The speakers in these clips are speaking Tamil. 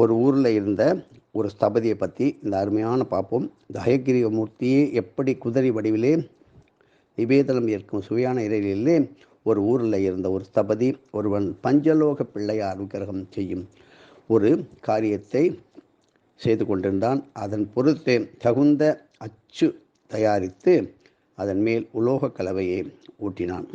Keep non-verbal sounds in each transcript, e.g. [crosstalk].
ஒரு ஊரில் இருந்த ஒரு ஸ்தபதியை பற்றி இந்த அருமையான பார்ப்போம் இந்த ஹயகிரிய மூர்த்தியை எப்படி குதிரை வடிவிலே நிவேதனம் ஏற்கும் சுவையான இறையிலே ஒரு ஊரில் இருந்த ஒரு ஸ்தபதி ஒருவன் பஞ்சலோக பிள்ளையார் விக்கிரகம் செய்யும் ஒரு காரியத்தை செய்து கொண்டிருந்தான். அதன் பொறுத்து தகுந்த அச்சு தயாரித்து அதன் மேல் உலோக கலவையை ஊட்டினான்.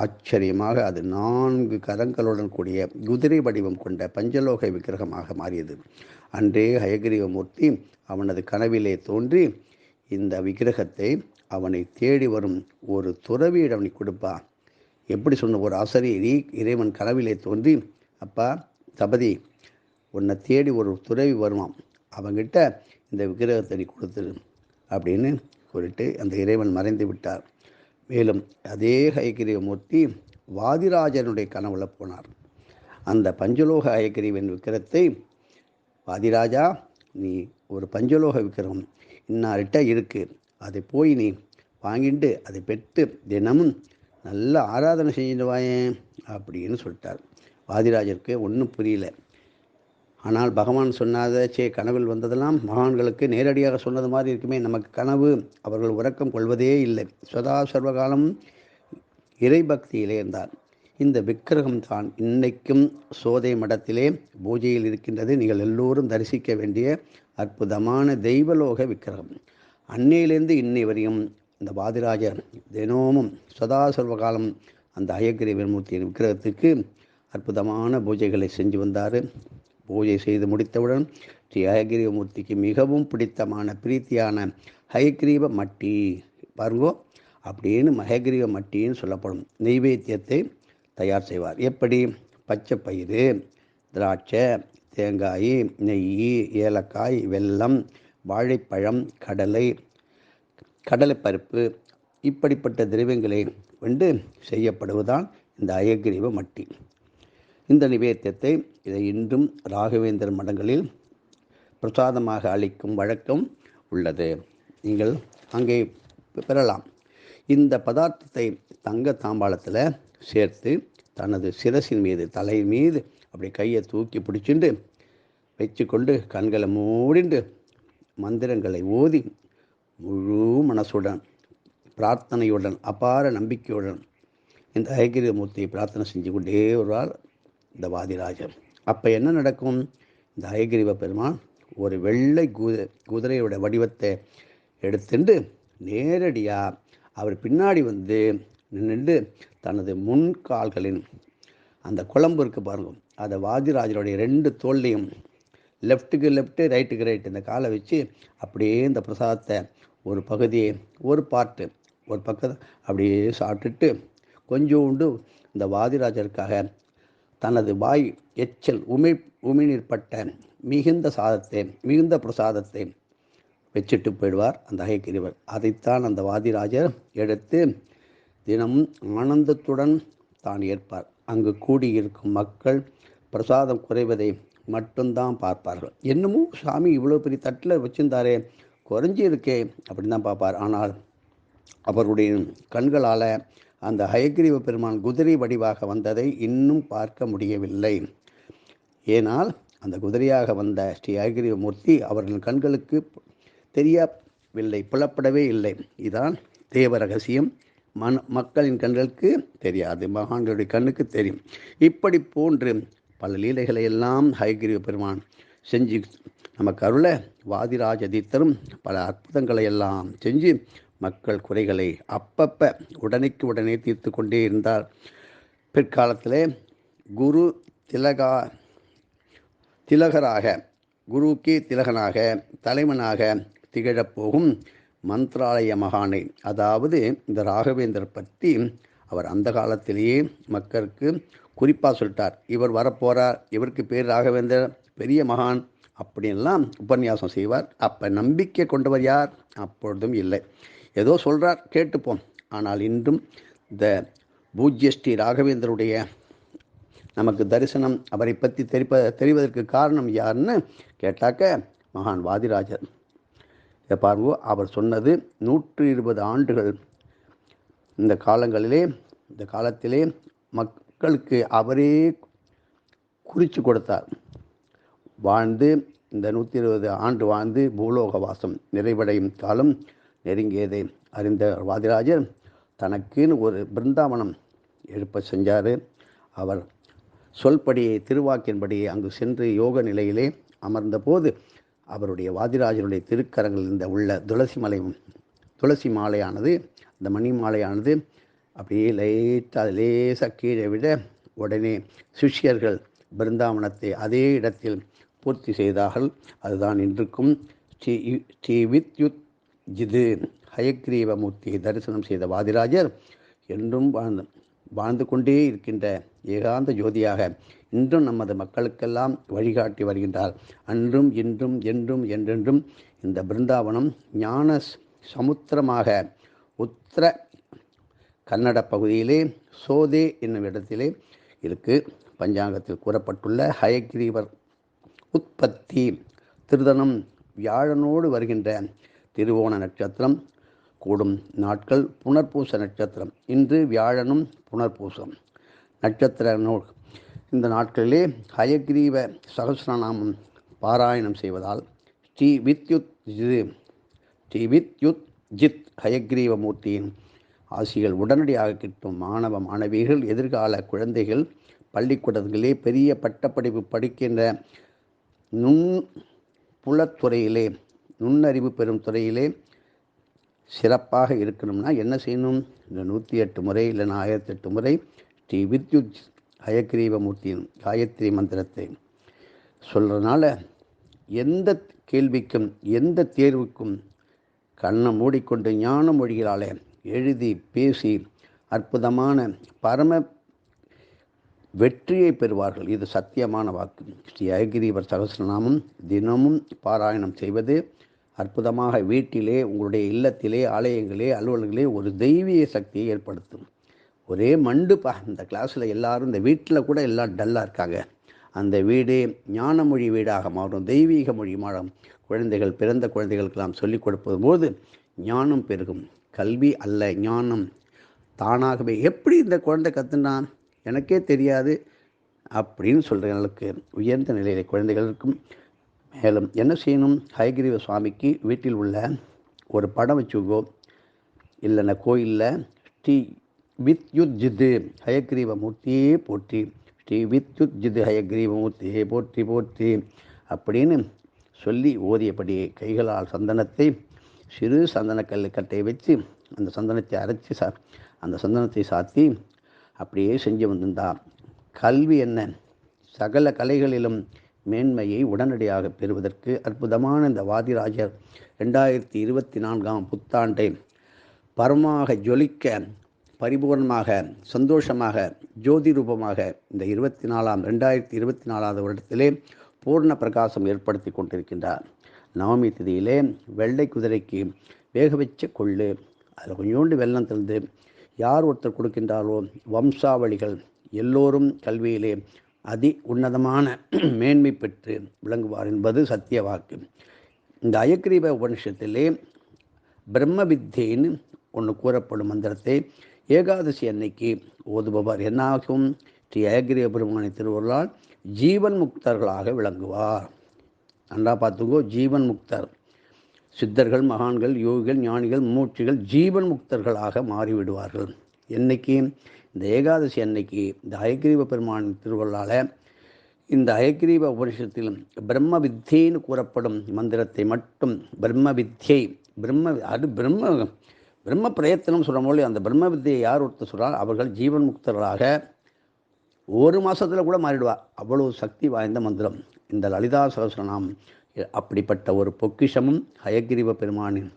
ஆச்சரியமாக அது நான்கு கரங்களுடன் கூடிய குதிரை வடிவம் கொண்ட பஞ்சலோக விக்கிரகமாக மாறியது. அன்றே ஹயகிரீவமூர்த்தி அவனது கனவிலே தோன்றி இந்த விக்கிரகத்தை அவனை தேடி வரும் ஒரு துறவியிடம் நீ கொடுப்பா. எப்படி சொன்ன ஒரு ஆசிரியர் இறைவன் கனவிலே தோன்றி அப்பா தபதி உன்னை தேடி ஒரு துறவி வருவான். அவங்கிட்ட இந்த விக்கிரகத்தை நீ கொடுத்துரு அப்படின்னு சொல்லிட்டு அந்த இறைவன் மறைந்து விட்டார். மேலும் அதே ஹயகிரீவமூர்த்தி வாதிராஜனுடைய கனவுல போனார். அந்த பஞ்சலோக ஐக்கிரியவின் விக்கிரத்தை வாதிராஜா நீ ஒரு பஞ்சலோக விக்கிரகம் இன்னார்கிட்ட இருக்கு. அதை போய் நீ வாங்கிட்டு அதை பெற்று தினமும் நல்ல ஆராதனை செஞ்சுட்டு வாயேன் அப்படின்னு சொல்லிட்டார். வாதிராஜருக்கு ஒன்றும் புரியல. ஆனால் பகவான் சொன்னாத சே கனவில் வந்ததெல்லாம் மகான்களுக்கு நேரடியாக சொன்னது மாதிரி இருக்குமே. நமக்கு கனவு அவர்கள் உறக்கம் கொள்வதே இல்லை. சதா சர்வகாலம் இறைபக்தியிலே இருந்தார் இந்த விக்கிரகம் தான் இன்னைக்கும் சோதை மடத்திலே பூஜையில் இருக்கின்றது. நீங்கள் எல்லோரும் தரிசிக்க வேண்டிய அற்புதமான தெய்வலோக விக்கிரகம். அன்னையிலேருந்து இன்னை வரையும் இந்த வாதிராஜர் தினமும் சதா சர்வகாலம் அந்த அயக்கிரி மூர்த்தியின் விக்கிரகத்துக்கு அற்புதமான பூஜைகளை செஞ்சு வந்தார். பூஜை செய்து முடித்தவுடன் ஸ்ரீ ஹயக்ரீவமூர்த்திக்கு மிகவும் பிடித்தமான பிரீத்தியான ஹயக்ரீவ மட்டி. பாருங்கோ அப்படின்னு மககிரீவ மட்டின்னு சொல்லப்படும். நெய்வேத்தியத்தை தயார் செய்வார். எப்படி? பச்சை பயிறு திராட்சை தேங்காய் நெய் ஏலக்காய் வெல்லம் வாழைப்பழம் கடலை கடலைப்பருப்பு இப்படிப்பட்ட திரவியங்களை கொண்டு செய்யப்படுவதுதான் இந்த அயக்ரீவ மட்டி. இந்த நிவேத்தியத்தை இதை இன்றும் ராகவேந்தர் மடங்களில் பிரசாதமாக அளிக்கும் வழக்கம் உள்ளது. நீங்கள் அங்கே பெறலாம். இந்த பதார்த்தத்தை தங்க தாம்பாளத்தில் சேர்த்து தனது சிரசின் மீது தலை மீது அப்படி கையை தூக்கி பிடிச்சிண்டு வச்சுக்கொண்டு கண்களை மூடிண்டு மந்திரங்களை ஓதி முழு மனசுடன் பிரார்த்தனையுடன் அபார நம்பிக்கையுடன் இந்த ஐகிரியமூர்த்தியை பிரார்த்தனை செஞ்சு கொண்டே வருவார். இந்த வாதிராஜர் அப்போ என்ன நடக்கும்? இந்த ஐகிரிவ பெருமான் ஒரு வெள்ளை குதிரை குதிரையோட வடிவத்தை எடுத்துட்டு நேரடியாக அவர் பின்னாடி வந்து நின்றுட்டு தனது முன்கால்களின் அந்த குழம்பு இருக்குது பாருங்க. அதை வாதிராஜருடைய ரெண்டு தோல்லையும் லெஃப்ட்டுக்கு லெஃப்ட்டு ரைட்டுக்கு ரைட் இந்த காலை வச்சு அப்படியே இந்த பிரசாதத்தை ஒரு பகுதியை ஒரு பார்ட்டு ஒரு பக்கம் அப்படியே சாப்பிட்டுட்டு கொஞ்சோண்டு இந்த வாதிராஜருக்காக தனது வாய் எச்சல் உமி உமிநீர் மிகுந்த சாதத்தை மிகுந்த பிரசாதத்தை வச்சுட்டு போயிடுவார் அந்த அகைக்கிரிவர் அதைத்தான் அந்த வாதிராஜர் எடுத்து தினமும் ஆனந்தத்துடன் தான் ஏற்பார். அங்கு கூடியிருக்கும் மக்கள் பிரசாதம் குறைவதை மட்டும்தான் பார்ப்பார்கள். என்னமோ சாமி இவ்வளோ பெரிய தட்டில் வச்சிருந்தாரே குறைஞ்சி இருக்கே அப்படின்னு தான் பார்ப்பார். ஆனால் அவருடைய கண்களால் அந்த ஹயக்ரீவ பெருமான் குதிரை வடிவாக வந்ததை இன்னும் பார்க்க முடியவில்லை. ஏனால் அந்த குதிரையாக வந்த ஸ்ரீ ஹயக்ரீவ மூர்த்தி அவர்கள் கண்களுக்கு தெரியவில்லை புலப்படவே இல்லை. இதான் தேவ ரகசியம் மன மக்களின் கண்களுக்கு தெரியாது மகான்களுடைய கண்ணுக்கு தெரியும். இப்படி போன்று பல லீலைகளை எல்லாம் ஹயக்ரீவ பெருமான் செஞ்சு நமக்கு அருள வாதிராஜ தீர்த்தரும் பல அற்புதங்களை எல்லாம் செஞ்சு மக்கள் குறைகளை அப்பப்போ உடனேக்கு உடனே தீர்த்து கொண்டே இருந்தார். பிற்காலத்திலே குரு திலகா திலகராக குருக்கே திலகனாக தலைவனாக திகழப்போகும் மந்த்ராலய மகானை அதாவது இந்த ராகவேந்தர் பற்றி அவர் அந்த காலத்திலேயே மக்களுக்கு குறிப்பாக சொல்லிட்டார். இவர் வரப்போகிறார் இவருக்கு பேர் ராகவேந்தர் பெரிய மகான் அப்படின்லாம் உபன்யாசம் செய்வார். அப்போ நம்பிக்கை கொண்டவர் யார்? அப்பொழுதும் இல்லை. ஏதோ சொல்கிறார் கேட்டுப்போம். ஆனால் இன்றும் இந்த பூஜ்ய ஸ்ரீ ராகவேந்தருடைய நமக்கு தரிசனம் அவரை பற்றி தெரிப்ப தெரிவதற்கு காரணம் யாருன்னு கேட்டாக்க மகான் வாதிராஜர். இதை அவர் சொன்னது நூற்று இருபது ஆண்டுகள் இந்த காலங்களிலே இந்த காலத்திலே மக்களுக்கு அவரே குறித்து கொடுத்தார். வாழ்ந்து இந்த நூற்றி இருபது ஆண்டு வாழ்ந்து பூலோக வாசம் நிறைவடையும் காலம் நெருங்கியதை அறிந்த வாதிராஜர் தனக்குன்னு ஒரு பிருந்தாவனம் எழுப்ப செஞ்சார். அவர் சொல்படியை திருவாக்கின்படியே அங்கு சென்று யோக நிலையிலே அமர்ந்தபோது அவருடைய வாதிராஜனுடைய திருக்கரங்களில் இருந்த உள்ள துளசி மலை துளசி மாலையானது அந்த மணி மாலையானது அப்படியே லைட்டாக லேசாக கீழே விட உடனே சிஷ்யர்கள் பிருந்தாவனத்தை அதே இடத்தில் பூர்த்தி செய்தார்கள். அதுதான் இன்றுக்கும் ஸ்ரீ ஸ்ரீ வித்யுத் ஜிது ஹயக்ரீவமூர்த்தியை தரிசனம் செய்த வாதிராஜர் என்றும் வாழ்ந்து வாழ்ந்து கொண்டே இருக்கின்ற ஏகாந்த ஜோதியாக இன்றும் நமது மக்களுக்கெல்லாம் வழிகாட்டி வருகின்றார். அன்றும் இன்றும் என்றும் என்றென்றும் இந்த பிருந்தாவனம் ஞான சமுத்திரமாக உத்தர கன்னட பகுதியிலே சோதே என்னும் இடத்திலே இருக்கு. பஞ்சாங்கத்தில் கூறப்பட்டுள்ள ஹயக்ரீவர் உற்பத்தி திருதனம் வியாழனோடு வருகின்ற திருவோண நட்சத்திரம் கூடும் நாட்கள் புனர்பூச நட்சத்திரம். இன்று வியாழனும் புனர்பூசம். நட்சத்திர நூல். இந்த நாட்களிலே ஹயக்ரீவ சகசிரநாமம் பாராயணம் செய்வதால் ஸ்ரீ வித்யுத் ஜிது ஸ்ரீ வித்யுத் ஜித் ஹயக்ரீவ மூர்த்தியின் ஆசிகள் உடனடியாக கிட்டும் மாணவ மாணவிகள் எதிர்கால குழந்தைகள் பள்ளிக்கூடத்திலே பெரிய பட்டப்படிப்பு படிக்கின்ற நுண் புலத்துறையிலே நுண்ணறிவு பெறும் துறையிலே சிறப்பாக இருக்கணும்னா என்ன செய்யணும்? இந்த நூற்றி எட்டு முறை இல்லைன்னா ஆயிரத்தி எட்டு முறை ஸ்ரீ வித்யுத் ஹயக்ரீவமூர்த்தியின் காயத்ரி மந்திரத்தை சொல்கிறதுனால எந்த கேள்விக்கும் எந்த தேர்வுக்கும் கண்ணை மூடிக்கொண்டு ஞான மொழிகளாலே எழுதி பேசி அற்புதமான பரம வெற்றியை பெறுவார்கள். இது சத்தியமான வாக்கு. ஸ்ரீ அயகிரீவர் சகசிரநாமம் தினமும் பாராயணம் செய்வது அற்புதமாக வீட்டிலே உங்களுடைய இல்லத்திலே ஆலயங்களே அலுவலர்களே ஒரு தெய்வீக சக்தியை ஏற்படுத்தும். ஒரே மண்டுப்பா. இந்த கிளாஸில் எல்லாரும் இந்த வீட்டில் கூட எல்லாம் டல்லாக இருக்காங்க. அந்த வீடு ஞான மொழி வீடாக மாறும் தெய்வீக மொழி மாறும். குழந்தைகள் பிறந்த குழந்தைகளுக்கெல்லாம் சொல்லிக் கொடுப்பது போது ஞானம் பெருகும். கல்வி அல்ல ஞானம். தானாகவே எப்படி இந்த குழந்தை கற்றுனான் எனக்கே தெரியாது. அப்படின்னு சொல்கிறவங்களுக்கு உயர்ந்த நிலையில் குழந்தைகள் இருக்கும். மேலும் என்ன செய்யணும்? ஹயகிரீவ சுவாமிக்கு வீட்டில் உள்ள ஒரு படம் வச்சுக்கோ. இல்லைன்னா கோயிலில் ஸ்ரீ வித்யுத் ஜிது ஹயக்ரீவ மூர்த்தியே போற்றி ஸ்ரீ வித்யுத் ஜிது ஹயக்ரீவ மூர்த்தியே போற்றி போற்றி அப்படின்னு சொல்லி ஓதியபடி கைகளால் சந்தனத்தை சிறு சந்தனக்கல் கட்டையை வச்சு அந்த சந்தனத்தை அரைச்சி சா அந்த சந்தனத்தை சாத்தி அப்படியே செஞ்சு வந்திருந்தா. கல்வி என்ன? சகல கலைகளிலும் மேன்மையை உடனடியாக பெறுவதற்கு அற்புதமான இந்த வாதிராஜர் ரெண்டாயிரத்தி இருபத்தி நான்காம் புத்தாண்டை பரமாக ஜொலிக்க பரிபூர்ணமாக சந்தோஷமாக ஜோதி ரூபமாக இந்த இருபத்தி நாலாம் ரெண்டாயிரத்தி இருபத்தி நாலாவது வருடத்திலே பூர்ண பிரகாசம் ஏற்படுத்தி கொண்டிருக்கின்றார். நவமி திதியிலே வெள்ளை குதிரைக்கு வேக வச்ச கொள்ளு அதில் கொஞ்சோண்டு வெள்ளம் தந்து யார் ஒருத்தர் கொடுக்கின்றாரோ வம்சாவளிகள் எல்லோரும் கல்வியிலே அதி உன்னதமான [clears throat] மேன்மை பெற்று விளங்குவார் என்பது சத்திய வாக்கு. இந்த அயக்ரீப உபனிஷத்திலே பிரம்ம வித்தியின்னு ஒன்று கூறப்படும் மந்திரத்தை ஏகாதசி அன்னைக்கு ஓதுபவர் என்னாகும்? ஸ்ரீ அயக்ரீவ பெருமானை திருவருளால் ஜீவன் முக்தர்களாக விளங்குவார். நன்றா பார்த்துக்கோ ஜீவன் முக்தர். சித்தர்கள் மகான்கள் யோகிகள் ஞானிகள் மூச்சுகள் ஜீவன் முக்தர்களாக மாறிவிடுவார்கள். என்னைக்கு? இந்த ஏகாதசி அன்னைக்கு இந்த அயக்ரீவ பெருமான் திருவள்ளால் இந்த அயக்ரீவ உபனிஷத்தில் பிரம்ம வித்தியைன்னு கூறப்படும் மந்திரத்தை மட்டும் பிரம்ம வித்தியை பிரம்ம அது பிரம்ம பிரம்ம பிரயத்தனம் சொல்கிற போது அந்த பிரம்ம வித்தியை யார் ஒருத்தர் சொல்கிறார் அவர்கள் ஜீவன் முக்தர்களாக ஒரு மாதத்தில் கூட மாறிடுவா. அவ்வளவு சக்தி வாய்ந்த மந்திரம். இந்த லலிதா சகசரநாம் அப்படிப்பட்ட ஒரு பொக்கிஷமும் ஹயகிரிவ பெருமானின்.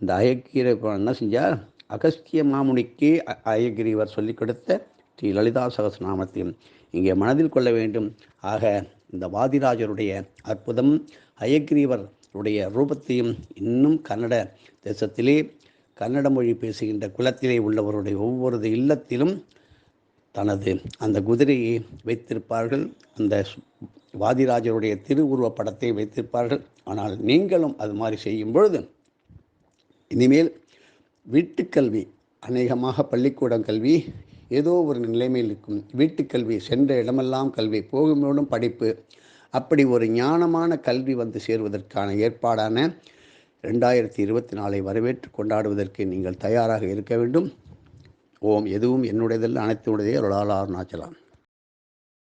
இந்த அயகிரி என்ன செஞ்சார்? அகஸ்திய மாமுனிக்கு அயகிரிவர் சொல்லிக் கொடுத்த ஸ்ரீ லலிதா சகசநாமத்தையும் இங்கே மனதில் கொள்ள வேண்டும். ஆக இந்த வாதிராஜருடைய அற்புதம் அயகிரிவருடைய ரூபத்தையும் இன்னும் கன்னட தேசத்திலே கன்னட மொழி பேசுகின்ற குலத்திலே உள்ளவருடைய ஒவ்வொரு இல்லத்திலும் தனது அந்த குதிரையை வைத்திருப்பார்கள். அந்த வாதிராஜருடைய திருவுருவப் படத்தை வைத்திருப்பார்கள். ஆனால் நீங்களும் அது மாதிரி செய்யும் பொழுது இனிமேல் வீட்டுக்கல்வி அநேகமாக பள்ளிக்கூடம் கல்வி ஏதோ ஒரு நிலைமையில் இருக்கும். வீட்டுக்கல்வி சென்ற இடமெல்லாம் கல்வி போகும்போதும் படிப்பு. அப்படி ஒரு ஞானமான கல்வி வந்து சேருவதற்கான ஏற்பாடான ரெண்டாயிரத்தி இருபத்தி நாலை வரவேற்று கொண்டாடுவதற்கு நீங்கள் தயாராக இருக்க வேண்டும். ஓம் எதுவும் என்னுடையதல்ல அனைத்துடையதே அருளாளர் நாச்சலாம்